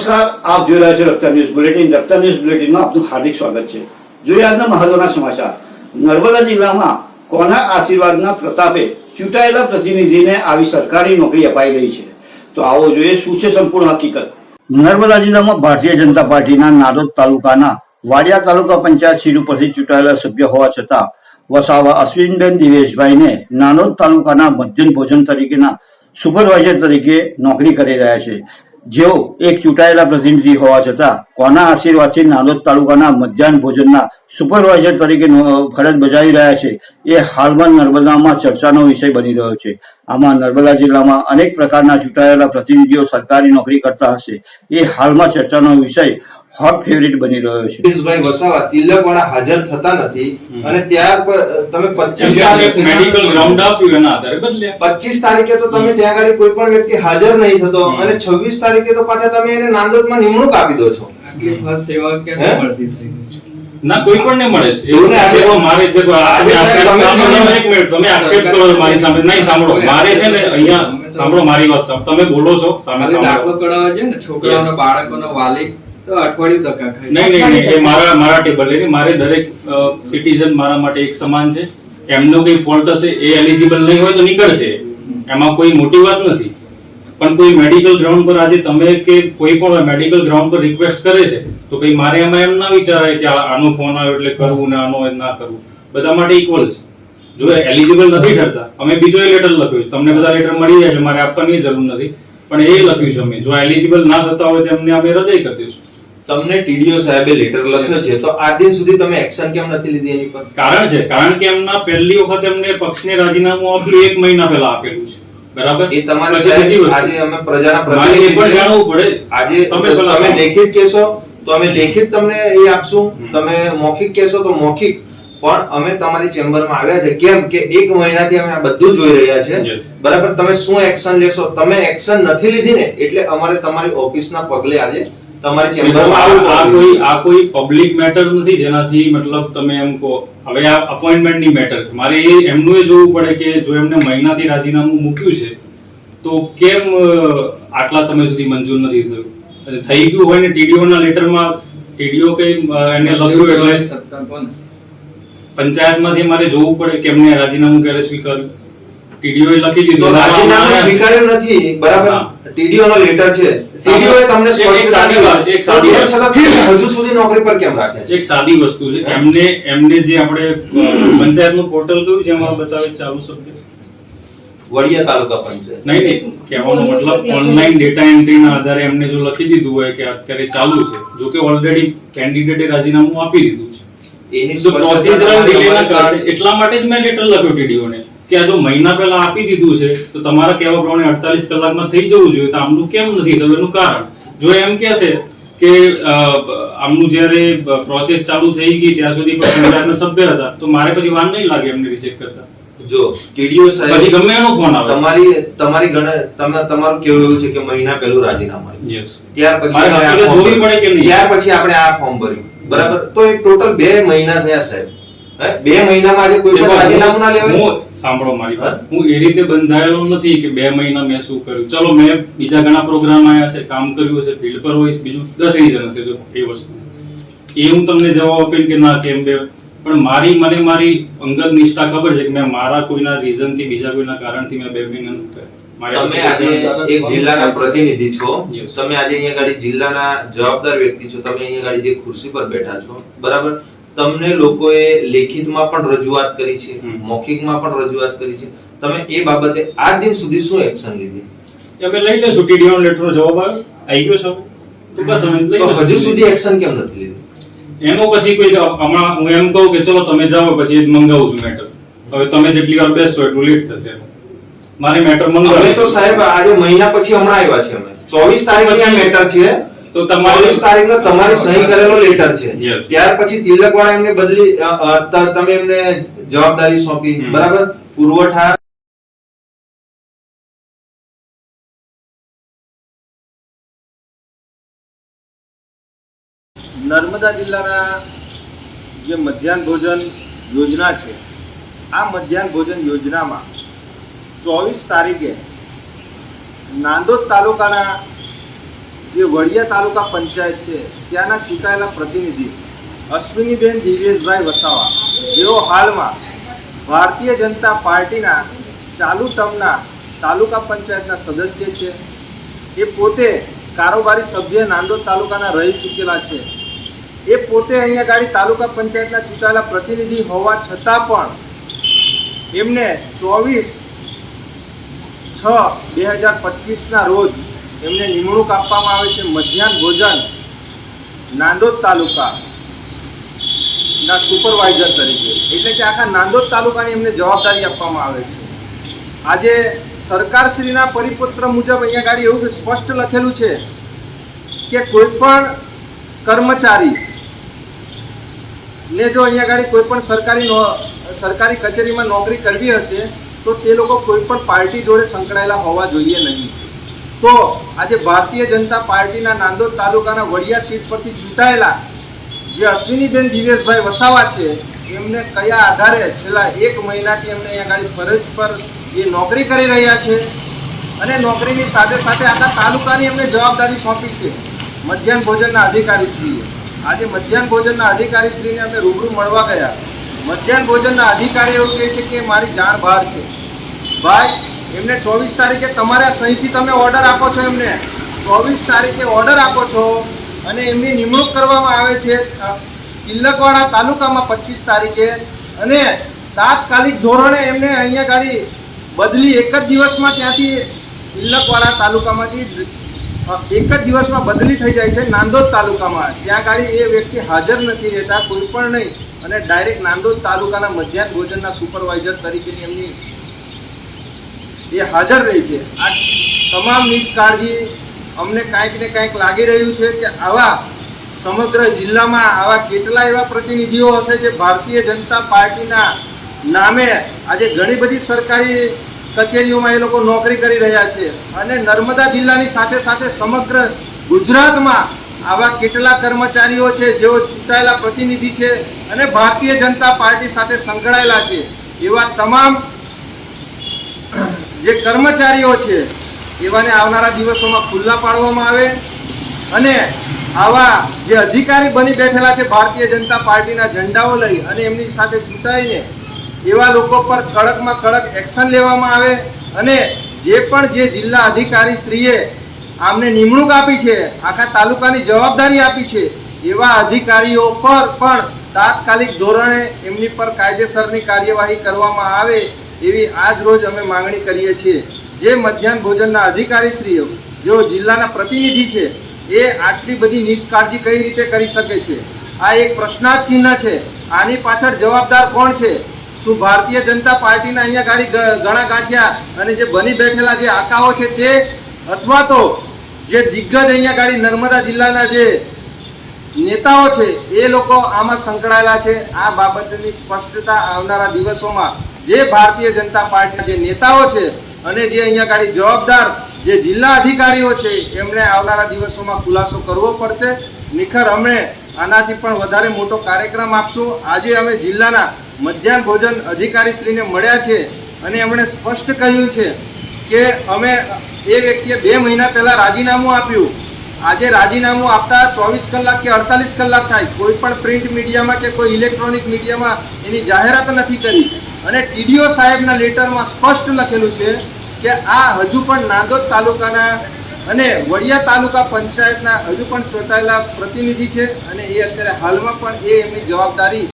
નમસ્કાર, આપ જોઈ રહ્યા છો Raftaar news bulletin. Raftaar news બુલેટિનમાં આપનું હાર્દિક સ્વાગત છે. જોઈએ આજના મહત્વના સમાચાર. નર્મદા જિલ્લામાં કોના આશીર્વાદના પ્રતાપે ચૂંટાયેલા પ્રતિનિધિને આવી સરકારી નોકરી અપાઈ રહી છે? તો આવો જોઈએ શું છે સંપૂર્ણ હકીકત. નર્મદા જિલ્લામાં ભારતીય જનતા પાર્ટીના નાદોદ તાલુકાના વાડિયા તાલુકા પંચાયત સીટ ઉપરથી ચૂંટાયેલા સભ્ય હોવા છતાં, વસાવા અશ્વિનબેન દિવેશભાઈને નાનોદ તાલુકાના મધ્યન ભોજન તરીકેના સુપરવાઇઝર તરીકે નોકરી કરી રહ્યા છે. જેઓ એક ચૂંટાયેલા પ્રતિનિધિ હોવા છતાં કોના આશીર્વાદથી નાંદોદ તાલુકાના મધ્યાહન ભોજનના સુપરવાઇઝર તરીકે ફરજ બજાવી રહ્યા છે એ હાલમાં નર્મદામાં ચર્ચાનો વિષય બની રહ્યો છે. આમાં નર્મદા જિલ્લામાં અનેક પ્રકારના ચૂંટાયેલા પ્રતિનિધિઓ સરકારી નોકરી કરતા હશે. એ હાલમાં ચર્ચાનો વિષય હોટ ફેવરિટ બની રહ્યો છે. જગદીશભાઈ વસાવા તિલકવાળા હાજર થતા નથી અને ત્યાર પર તમે પચીસ તારીખે મેડિકલ ગ્રાઉન્ડ આપ્યું એના આધારે બદલ્યા. પચીસ તારીખે તો તમે ત્યાં આગળ કોઈ પણ વ્યક્તિ હાજર નહીં થતો અને છવ્વીસ તારીખે તો પાછા તમે એને નાંદોદમાં નિમણૂક આપી દો છો. આટલી ફાસ્ટ સેવા હે? મળતી થઈ ના કોઈ પણ ને મળે છે. એવું ને મારે દેખો આજે આક્ષેપ એક મિનિટ તમે આક્ષેપ કરો મારી સામે. નહીં સાંભળો. મારે છે ને અહીંયા સાંભળો મારી વાત સાંભળો. તમે બોલો છો સામે ખાલી દાખલો કરાવે છે ને છોકરાઓના બાળકોનો વાલી તો અઠવાડિયું ધક્કા ખાય. નહીં નહીં નહીં એ મારા મારા ટેબલ નહીં મારે દરેક સિટીઝન મારા માટે એક સમાન છે. એમનો કોઈ ફોલ્ટ હશે એ એલિજિબલ નહીં હોય તો નીકળશે. એમાં કોઈ મોટી વાત નથી. પણ કોઈ મેડિકલ ગ્રાઉન્ડ પર આજે તમે કે કોઈ પણ મેડિકલ ગ્રાઉન્ડ પર રિક્વેસ્ટ કરે છે તો કઈ મારે એમાં એમ ના વિચારાય કે આનો ફોન આવ્યો એટલે કરવું ને આનો એ ના કરવું. બધા માટે ઇક્વલ છે. જો એલિજિબલ નથી ઠરતા અમે બીજો લેટર લખ્યું તમને બધા લેટર મળી જાય એટલે મારે આપવાની જરૂર નથી. પણ એ લખ્યું છે અમે. જો એલિજિબલ ના થતા હોય તેમને અમે હૃદય કરી દઈશું. તમને ટીડીઓ સાહેબે લેટર લખ્યો છે તો આ દિન સુધી તમે એક્શન કેમ નથી લીધી એની પર? કારણ છે કારણ કે એમના પહેલી વખત એમને પક્ષને રાજીનામું આપ્યું એક મહિના પહેલા આપેલું છે. બરાબર? એ તમારે સાહેબ આજે અમે પ્રજાના પ્રતિનિધિ પણ જાણવું પડે. આજે તમે લેખિત કહેશો તો અમે લેખિત તમને એ આપશું. તમે મૌખિક કહેશો તો મૌખિક. પણ અમે તમારી ચેમ્બરમાં આવ્યા છે. કેમ કે એક મહિનાથી અમે આ બધું જોઈ રહ્યા છે. બરાબર? તમે શું એક્શન લેશો? તમે એક્શન નથી લીધી ને એટલે અમારે તમારી ઓફિસના પગલે આજે તમારી ચેમ્બરમાં આવવું આ કોઈ આ કોઈ પબ્લિક મેટર નથી જેનાથી મતલબ તમે એમ કહો. હવે આ અપોઇન્ટમેન્ટની મેટર છે. મારે એ એમનું એ જોવું પડે કે જો એમને મહિનાથી રાજીનામું મૂક્યું છે તો કેમ આટલા સમય સુધી મંજૂર નથી થયું? અને થઈ ગયું હોય ને ટીડીઓના લેટરમાં ટીડીઓ કઈ એને લખ્યું એટલે પંચાયતમાંથી મારે જોવું પડે કે એમને રાજીનામું ક્યારે સ્વીકાર્યું. ટીડીઓ લખી દીધો. રાજીનામું સ્વીકાર્યું નથી. બરાબર. ટીડીઓ નો લેટર છે. ટીડીઓ એ તમને એક સાદી વાત, એક સાદી વાત. હજુ સુધી નોકરી પર કેમ રાખ્યા છે? એક સાદી વસ્તુ છે. એમને એમને જે આપણે પંચાયતનું પોર્ટલ કયું છે? એમાં બતાવે ચાલુ શબ્દ? વડિયા તાલુકા પંચાયત. નહીં નહીં. કહેવાનો મતલબ ઓનલાઈન ડેટા એન્ટ્રીના આધારે એમને જો લખી દીધું હોય કે અત્યારે ચાલુ છે જો કે ઓલરેડી કેન્ડિડેટે રાજીનામું આપી દીધું છે. એની પ્રોસિજરલ ડિલેના કારણે એટલા માટે જ મેં લેટર લખ્યો ટીડીઓ ને. કે આ જો મહિના પહેલા આપી દીધું છે તો તમારા કહેવા પ્રમાણે 48 કલાકમાં થઈ જવું જોઈએ તો આમનું કેમ નથી? થયું એનું કારણ. જો એમ કે છે કે આમનું જ્યારે પ્રોસેસ ચાલુ થઈ ગઈ ત્યાં સુધી પણ સભ્ય હતા તો મારે પછી વાર નહીં લાગે એમને રિજેક્ટ કરતા. જો પછી ગમે એનો ફોન આવે. તમારી તમારી ગણ તમે તમારું કેવું એવું છે કે મહિના પહેલું રાજીનામું યસ ત્યાર પછી આપણે આ જોવી પડે કે નહીં? ત્યાર પછી આપણે આ ફોર્મ ભર્યું. બરાબર? તો એ ટોટલ બે મહિના થયા સાહેબ? બે મહિનામાં આજે કોઈ પણ રાજીનામું ના લેવાય? હું સાંભળો મારી વાત. હું? એ રીતે બંધાયેલો નથી કે બે મહિના મેં શું કર્યું. ચલો મેં બીજા ઘણા પ્રોગ્રામ આવ્યા છે કામ કર્યું હશે ફિલ્ડ પર હોઈશ બીજું દસ રીઝન હશે જો એ વસ્તુ. એ હું તમને જવાબ આપીને કે ના કેમ બે. પણ મારી મને મારી અંગત નિષ્ઠા ખબર છે કે મેં મારા કોઈના રીઝનથી બીજા કોઈના કારણથી મેં બે મહિના તમે આજે એક જિલ્લાના પ્રતિનિધિ છો. તમે આજે અહીંયા ગાડી જિલ્લાના જવાબદાર વ્યક્તિ છો. તમે અહીંયા ગાડી જે ખુરશી પર બેઠા છો. બરાબર? તમને લોકોએ લેખિતમાં પણ રજૂઆત કરી છે મૌખિકમાં પણ રજૂઆત કરી છે. તમે એ બાબતે આ દિન સુધી શું એક્શન લીધી? અમે લઈ લઈશું ટીડીઓ લેટરનો જવાબ આવ્યો આવી ગયો છે. તો બસ અમે લઈ તો હજુ સુધી એક્શન કેમ નથી લીધું? એનો પછી કોઈ જવાબ- હમણાં હું એમ કહું કે ચલો તમે જાઓ પછી એ મંગાવું છું મેટર હવે તમે જેટલી વાર બેસશો એટલું લેટ થશે. મારે મેટર મંગાવે તો સાહેબ આજે મહિના પછી હમણાં આવ્યા છે અમે. ચોવીસ પછી- મેટર છે. તો તમારે- ચોવીસ તારીખનો તમારી સહી કરેલો લેટર છે. ત્યાર પછી તિલકવાળા એમને બદલી તમે એમને જવાબદારી સોંપી. બરાબર? પુરવઠા નર્મદા જિલ્લાના જે મધ્યાહન ભોજન યોજના છે આ મધ્યાહન ભોજન યોજનામાં ચોવીસ તારીખે નાંદોદ તાલુકાના જે વડિયા તાલુકા પંચાયત છે, ત્યાંના ચૂંટાયેલા પ્રતિનિધિ અશ્વિનીબેન દિવ્યેશભાઈ વસાવા. જેઓ હાલમાં ભારતીય જનતા પાર્ટીના ચાલુ ટર્મના તાલુકા પંચાયતના સદસ્ય છે. એ પોતે કારોબારી સભ્ય નાંદોદ તાલુકાના રહી ચૂકેલા છે. એ પોતે અહીંયા ગાડી તાલુકા પંચાયતના ચૂંટાયેલા પ્રતિનિધિ હોવા છતાં પણ એમને ચોવીસ છ બે હજાર પચીસના રોજ એમને નિમણૂક આપવામાં આવે છે મધ્યાહન ભોજન નાંદોદ તાલુકા ના સુપરવાઇઝર તરીકે. એટલે કે આખા નાંદોદ તાલુકાની એમને જવાબદારી આપવામાં આવે છે. આજે સરકારશ્રીના પરિપત્ર મુજબ અહીંયા ગાડી એવું સ્પષ્ટ લખેલું છે કે કોઈ પણ કર્મચારી ને જો અહીંયા ગાડી કોઈ પણ સરકારી સરકારી કચેરીમાં નોકરી કરવી હશે, તો તે લોકો કોઈ પણ પાર્ટી જોડે સંકળાયેલા હોવા જોઈએ નહીં. તો આજે ભારતીય જનતા પાર્ટીના નાંદોદ તાલુકાના વડિયા સીટ પરથી ચૂંટાયેલા જે અશ્વિનીબેન દિવેશભાઈ વસાવા છે, એમને કયા આધારે છેલ્લા એક મહિનાથી એમને અહીંયા ફરજ પર એ નોકરી કરી રહ્યા છે અને નોકરીની સાથે સાથે આખા તાલુકાની એમને જવાબદારી સોંપી છે, મધ્યાહન ભોજનના અધિકારીશ્રીએ. આજે મધ્યાહન ભોજનના અધિકારીશ્રીને અમે રૂબરૂ મળવા ગયા. મધ્યાહન ભોજનના અધિકારી એવું કહે છે કે, મારી જાણ બહાર છે. ભાઈ એમને ચોવીસ તારીખે તમારા સહીથી તમે ઓર્ડર આપો છો એમને. ચોવીસ તારીખે ઓર્ડર આપો છો અને એમની નિમણૂક કરવામાં આવે છે તિલકવાડા તાલુકામાં પચીસ તારીખે. અને તાત્કાલિક ધોરણે એમને અહીંયા ગાડી બદલી એક જ દિવસમાં ત્યાંથી તિલકવાડા તાલુકામાંથી એક જ દિવસમાં બદલી થઈ જાય છે નાંદોદ તાલુકામાં. ત્યાં ગાડી એ વ્યક્તિ હાજર નથી રહેતા, કોઈ પણ નહીં. અને ડાયરેક્ટ નાંદોદ તાલુકાના મધ્યાહન ભોજનના સુપરવાઇઝર તરીકેની એમની એ હાજર રહી છે. આ તમામ નિષ્કાળજી અમને કાંઈક ને કાંઈક લાગી રહ્યું છે કે આવા સમગ્ર જિલ્લામાં આવા કેટલા એવા પ્રતિનિધિઓ હશે જે ભારતીય જનતા પાર્ટીના નામે આજે ઘણી બધી સરકારી કચેરીઓમાં એ લોકો નોકરી કરી રહ્યા છે અને નર્મદા જિલ્લાની સાથે સાથે સમગ્ર ગુજરાતમાં આવા કેટલા કર્મચારીઓ છે, જેઓ ચૂંટાયેલા પ્રતિનિધિ છે અને ભારતીય જનતા પાર્ટી સાથે સંકળાયેલા છે એવા તમામ જે કર્મચારીઓ છે, એવાને આવનારા દિવસોમાં ખુલ્લા પાડવામાં આવે અને આવા જે અધિકારી બની બેઠેલા છે, ભારતીય જનતા પાર્ટીના ઝંડાઓ લઈ અને એમની સાથે ચૂંટાઈને એવા લોકો પર કડકમાં કડક એક્શન લેવામાં આવે અને જે પણ જે જિલ્લા અધિકારી શ્રીએ આમને નિમણૂક આપી છે, આખા તાલુકાની જવાબદારી આપી છે, એવા અધિકારીઓ પર પણ તાત્કાલિક ધોરણે એમની પર કાયદેસરની કાર્યવાહી કરવામાં આવે એવી આજ રોજ અમે માંગણી કરીએ છીએ. જે મધ્યાહન ભોજનના અધિકારીશ્રીઓ, જેઓ જિલ્લાના પ્રતિનિધિ છે, એ આટલી બધી નિષ્કાળજી કઈ રીતે કરી શકે છે? આ એક પ્રશ્નાર્થ ચિહ્ન છે. આની પાછળ જવાબદાર કોણ છે? શું ભારતીય જનતા પાર્ટીના અહીંયા ગાડી ગણા ગાંઠિયા અને જે બની બેઠેલા જે આકાઓ છે તે? અથવા તો જે દિગ્ગજ અહીંયા ગાડી નર્મદા જિલ્લાના જે નેતાઓ છે, એ લોકો આમાં સંકળાયેલા છે? આ બાબતની સ્પષ્ટતા આવનારા દિવસોમાં જે ભારતીય જનતા પાર્ટીના જે નેતાઓ છે અને જે અહીંયા ગાડી જવાબદાર જે જિલ્લા અધિકારીઓ છે એમણે આવનારા દિવસોમાં ખુલાસો કરવો પડશે. નિખર અમે આનાથી પણ વધારે મોટો કાર્યક્રમ આપશું. આજે અમે જિલ્લાના મધ્યાહન ભોજન અધિકારીશ્રીને મળ્યા છે અને એમણે સ્પષ્ટ કહ્યું છે કે અમે એ વ્યક્તિએ બે મહિના પહેલાં રાજીનામું આપ્યું. આજે રાજીનામું આપતા ચોવીસ કલાક કે અડતાલીસ કલાક થાય. કોઈ પણ પ્રિન્ટ મીડિયામાં કે કોઈ ઇલેક્ટ્રોનિક મીડિયામાં એની જાહેરાત નથી કરી. અને ટીડીઓ સાહેબના લેટરમાં સ્પષ્ટ લખેલું છે કે આ હજુ પણ નાંદોદ તાલુકાના અને વડિયા તાલુકા પંચાયતના હજુ પણ ચૂંટાયેલા પ્રતિનિધિ છે અને એ અત્યારે હાલમાં પણ એ એમની જવાબદારી